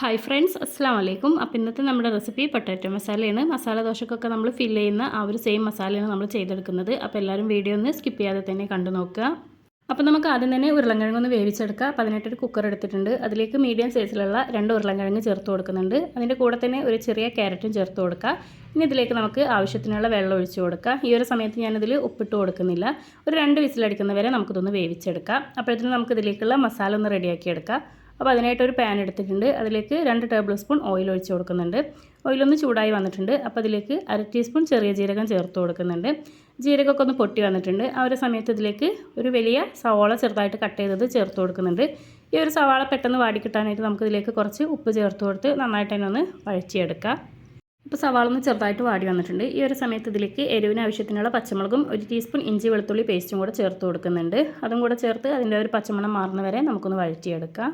Hi friends അസ്സാം വലൈക്കും അപ്പോൾ ഇന്നത്തെ നമ്മുടെ റെസിപ്പി പൊട്ടാറ്റോ മസാലയാണ്. മസാല ദോശക്കൊക്കെ നമ്മൾ ഫില്ല് ചെയ്യുന്ന ആ ഒരു സെയിം മസാലയാണ് നമ്മൾ ചെയ്തെടുക്കുന്നത്. അപ്പോൾ എല്ലാവരും വീഡിയോ ഒന്ന് സ്കിപ്പ് ചെയ്യാതെ തന്നെ കണ്ടു നോക്കുക. അപ്പോൾ നമുക്ക് ആദ്യം തന്നെ ഉരുളൻകിഴങ്ങ് ഒന്ന് വേവിച്ചെടുക്കുക പതിനെട്ടൊരു കുക്കർ എടുത്തിട്ടുണ്ട്. അതിലേക്ക് മീഡിയം സൈസിലുള്ള രണ്ട് ഉരുളൻകിഴങ്ങ് ചേർത്ത് കൊടുക്കുന്നുണ്ട്. അതിന്റെ കൂടെ തന്നെ ഒരു ചെറിയ ക്യാരറ്റും ചേർത്ത് കൊടുക്കുക ഇനി ഇതിലേക്ക് നമുക്ക് ആവശ്യത്തിനുള്ള വെള്ളം ഒഴിച്ചു കൊടുക്കുക ഈ ഒരു സമയത്ത് ഞാനിതിൽ ഉപ്പിട്ട് കൊടുക്കുന്നില്ല. ഒരു രണ്ട് വിസിലടിക്കുന്നവരെ നമുക്കിതൊന്ന് വേവിച്ചെടുക്കാം. അപ്പോഴത്തേനും നമുക്കിതിലേക്കുള്ള മസാല ഒന്ന് റെഡിയാക്കി എടുക്കാം. അപ്പോൾ അതിനായിട്ട് ഒരു പാൻ എടുത്തിട്ടുണ്ട്. അതിലേക്ക് രണ്ട് ടേബിൾ സ്പൂൺ ഓയിൽ ഒഴിച്ച് കൊടുക്കുന്നുണ്ട്. ഓയിലൊന്ന് ചൂടായി വന്നിട്ടുണ്ട്. അപ്പോൾ അതിലേക്ക് അര ടീസ്പൂൺ ചെറിയ ജീരകം ചേർത്ത് കൊടുക്കുന്നുണ്ട്. ജീരകമൊക്കെ ഒന്ന് പൊട്ടി വന്നിട്ടുണ്ട്. ആ ഒരു സമയത്ത് ഇതിലേക്ക് ഒരു വലിയ സവാള ചെറുതായിട്ട് കട്ട് ചെയ്തത് ചേർത്ത് കൊടുക്കുന്നുണ്ട്. ഈ ഒരു സവാള പെട്ടെന്ന് വാടിക്കിട്ടാനായിട്ട് നമുക്ക് ഇതിലേക്ക് കുറച്ച് ഉപ്പ് ചേർത്ത് കൊടുത്ത് നന്നായിട്ട് തന്നെ ഒന്ന് വഴച്ചിയെടുക്കാം ഇപ്പോൾ സവാള ഒന്ന് ചെറുതായിട്ട് വാടി വന്നിട്ടുണ്ട്. ഈ ഒരു സമയത്ത് ഇതിലേക്ക് എരിവിന് ആവശ്യത്തിനുള്ള പച്ചമുളകും ഒരു ടീസ്പൂൺ ഇഞ്ചി വെളുത്തുള്ളി പേസ്റ്റും കൂടെ ചേർത്ത് കൊടുക്കുന്നുണ്ട്. അതും കൂടെ ചേർത്ത് അതിന്റെ ഒരു പച്ചമണം മാറുന്നവരെ നമുക്കൊന്ന് വഴറ്റിയെടുക്കാം.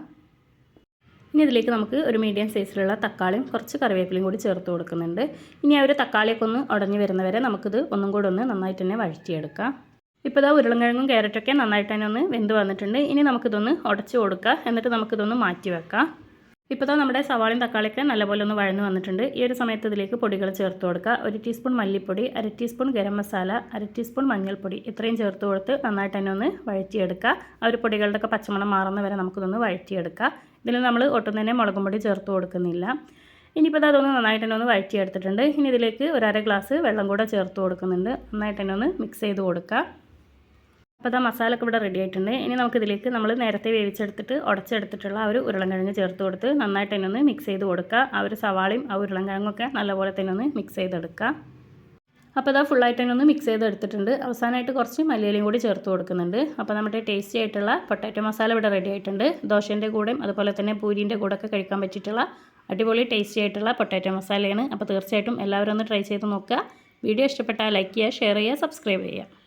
ഇനി ഇതിലേക്ക് നമുക്ക് ഒരു മീഡിയം സൈസിലുള്ള തക്കാളിയും കുറച്ച് കറിവേപ്പിലയും കൂടി ചേർത്ത് കൊടുക്കുന്നുണ്ട്. ഇനി ആ ഒരു തക്കാളിയൊക്കെ ഒന്ന് ഉടഞ്ഞു വരുന്നവരെ നമുക്കിത് ഒന്നും കൂടെ ഒന്ന് നന്നായിട്ട് തന്നെ വഴറ്റിയെടുക്കാം. ഇപ്പോൾ ഇതാ ഉരുളൻകിഴങ്ങും ക്യാരറ്റൊക്കെ നന്നായിട്ട് തന്നെ ഒന്ന് വെന്ത് വന്നിട്ടുണ്ട്. ഇനി നമുക്കിതൊന്ന് ഉടച്ചു കൊടുക്കുക എന്നിട്ട് നമുക്കിതൊന്ന് മാറ്റി വെക്കാം. ഇപ്പോൾ നമ്മുടെ സവാളയും തക്കാളിയൊക്കെ നല്ലപോലെ ഒന്ന് വഴന്ന് വന്നിട്ടുണ്ട്. ഈ ഒരു സമയത്ത് ഇതിലേക്ക് പൊടികൾ ചേർത്ത് കൊടുക്കുക. ഒരു ടീസ്പൂൺ മല്ലിപ്പൊടി അര ടീസ്പൂൺ ഗരം മസാല അര ടീസ്പൂൺ മഞ്ഞൾപ്പൊടി ഇത്രയും ചേർത്ത് കൊടുത്ത് നന്നായിട്ട് തന്നെ ഒന്ന് വഴറ്റിയെടുക്കുക. ആ ഒരു പൊടികളുടെയൊക്കെ പച്ചമണം മാറുന്ന വരെ നമുക്കിതൊന്ന് വഴറ്റിയെടുക്കുക. ഇതിൽ നമ്മൾ ഒട്ടും തന്നെ മുളകും പൊടി ചേർത്ത് കൊടുക്കുന്നില്ല. ഇനിയിപ്പോൾ അതൊന്ന് നന്നായിട്ട് തന്നെ ഒന്ന് വഴറ്റിയെടുത്തിട്ടുണ്ട്. ഇനി ഇതിലേക്ക് ഒരു അര ഗ്ലാസ് വെള്ളം കൂടെ ചേർത്ത് കൊടുക്കുന്നുണ്ട്. നന്നായിട്ട് തന്നെ ഒന്ന് മിക്സ് ചെയ്ത് കൊടുക്കുക അപ്പോൾ അതാ മസാല ഒക്കെ ഇവിടെ റെഡി ആയിട്ടുണ്ട്. ഇനി നമുക്കിതിലേക്ക് നമ്മൾ നേരത്തെ വേവിച്ചെടുത്തിട്ട് ഉടച്ചെടുത്തിട്ടുള്ള ആ ഒരു ഉരുളൻകിഴങ്ങ് ചേർത്ത് കൊടുത്ത് നന്നായിട്ട് തന്നെ ഒന്ന് മിക്സ് ചെയ്ത് കൊടുക്കുക ആ ഒരു സവാളയും ആ ഉരുളൻകിഴങ്ങൊക്കെ നല്ലപോലെ തന്നെ ഒന്ന് മിക്സ് ചെയ്തെടുക്കുക അപ്പോൾ അതാ ഫുള്ളായിട്ട് തന്നെ ഒന്ന് മിക്സ് ചെയ്ത് ചെയ്തെടുത്തിട്ടുണ്ട്. അവസാനമായിട്ട് കുറച്ച് മല്ലിയിലയും കൂടി ചേർത്ത് കൊടുക്കുന്നുണ്ട്. അപ്പോൾ നമ്മുടെ ടേസ്റ്റി ആയിട്ടുള്ള പൊട്ടാറ്റോ മസാല ഇവിടെ റെഡി ആയിട്ടുണ്ട്. ദോശേന്റെ കൂടെയും അതുപോലെ തന്നെ പൂരിന്റെ കൂടെ ഒക്കെ കഴിക്കാൻ പറ്റിയിട്ടുള്ള അടിപൊളി ടേസ്റ്റി ആയിട്ടുള്ള പൊട്ടാറ്റോ മസാലയാണ് അപ്പോൾ തീർച്ചയായിട്ടും എല്ലാവരും ഒന്ന് ട്രൈ ചെയ്ത് നോക്കുക. വീഡിയോ ഇഷ്ടപ്പെട്ടാൽ ലൈക്ക് ചെയ്യുക ഷെയർ ചെയ്യുക സബ്സ്ക്രൈബ് ചെയ്യുക.